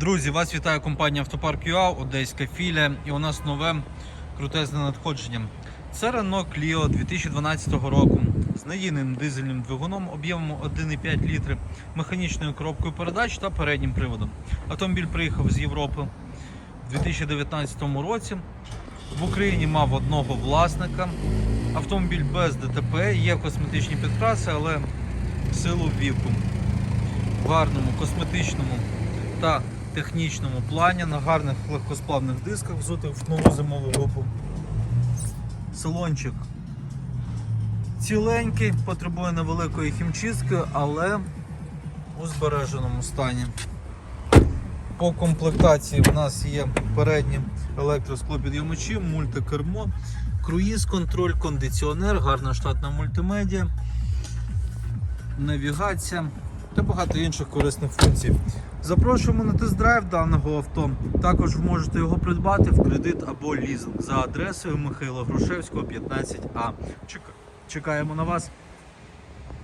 Друзі, вас вітає компанія Автопарк ЮА, Одеська філія, і у нас нове крутезне надходження. Це Renault Clio 2012 року з надійним дизельним двигуном об'ємом 1,5 літри, механічною коробкою передач та переднім приводом. Автомобіль приїхав з Європи в 2019 році. В Україні мав одного власника. Автомобіль без ДТП, є косметичні підкраси, але в силу віку в гарному косметичному та технічному плані на гарних легкосплавних дисках, взутих в нову зимову групу. Салончик ціленький, потребує невеликої хімчистки, але у збереженому стані. По комплектації в нас є передні електросклопідйомачі, мультикермо, круїз, контроль, кондиціонер, гарна штатна мультимедіа, навігація та багато інших корисних функцій. Запрошуємо на тест-драйв даного авто. Також ви можете його придбати в кредит або лізинг за адресою Михайла Грушевського, 15А. Чекаємо на вас.